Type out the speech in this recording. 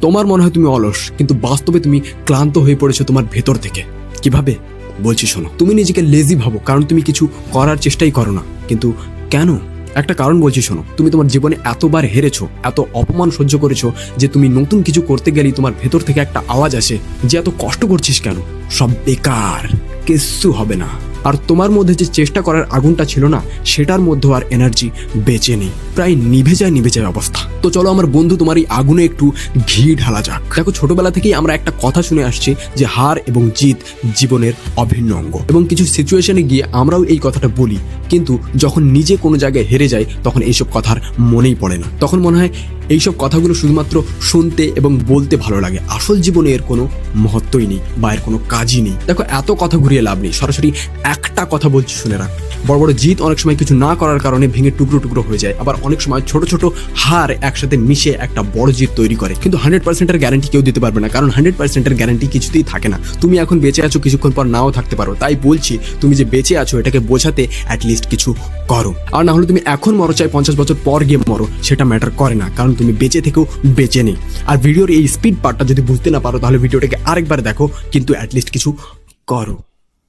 তোমার মনে হয় তুমি অলস, কিন্তু বাস্তবে তুমি ক্লান্ত হয়ে পড়েছো তোমার ভেতর থেকে। কীভাবে? বলছি শোনো, তুমি নিজেকে লেজি ভাবো, কারণ তুমি কিছু করার চেষ্টাই করো না। কিন্তু কেন? একটা কারণ বলছি শোনো, তুমি তোমার জীবনে এতবার হেরেছো, এত অপমান সহ্য করেছ যে তুমি নতুন কিছু করতে গেলেই তোমার ভেতর থেকে একটা আওয়াজ আসে যে এত কষ্ট করছিস কেন? সব বেকার, কিচ্ছু হবে না। আর তোমার মধ্যে যে চেষ্টা করার আগুনটা ছিল না, সেটার মধ্যেও আর এনার্জি বেঁচে নেই। প্রায় নিভে যায় নিভে যায় অবস্থা। তো চলো আমার বন্ধু তোমার এই আগুনে একটু ঘি ঢালা যাক। দেখো ছোটবেলা থেকেই আমরা একটা কথা শুনে আসছি যে হার এবং জিত জীবনের অভিন্ন অঙ্গ। এবং কিছু সিচুয়েশনে গিয়ে আমরাও এই কথাটা বলি, কিন্তু যখন নিজে কোনো জায়গায় হেরে যাই, তখন এইসব কথার মনেই পড়ে না। তখন মনে হয় এইসব কথাগুলো শুধুমাত্র শুনতে এবং বলতে ভালো লাগে। আসল জীবনে এর কোনো মহত্বই নেই বা এর কোনো কাজই নেই। দেখো এত কথা ঘুরিয়ে লাভ নেই। সরাসরি একটা কথা বলছি শুনে রাখ। বড় বড় জিত অনেক সময় কিছু না করার কারণে ভেঙে টুকরো টুকরো হয়ে যায়। আবার অনেক সময় ছোট ছোট হার একসাথে মিশে একটা বড় জিত তৈরি করে। কিন্তু হান্ড্রেড পার্সেন্টের গ্যারান্টি কেউ দিতে পারবে না, কারণ হান্ড্রেড পার্সেন্টের গ্যারান্টি কিছুতেই থাকে না। তুমি এখন বেঁচে আছো কিছুক্ষণ পর নাও থাকতে পারো। তাই বলছি, তুমি যে বেঁচে আছো এটাকে বোঝাতে অ্যাটলিস্ট কিছু করো। আর না হলে তুমি এখন মরো চাই, পঞ্চাশ বছর পর গিয়ে মরো, সেটা ম্যাটার করে না, কারণ তুমি বেঁচে থেকেও বেঁচে নেই। আর ভিডিওর এই স্পিড পার্টটা যদি বুঝতে না পারো, তাহলে ভিডিওটাকে আরেকবার দেখো, কিন্তু অ্যাটলিস্ট কিছু করো।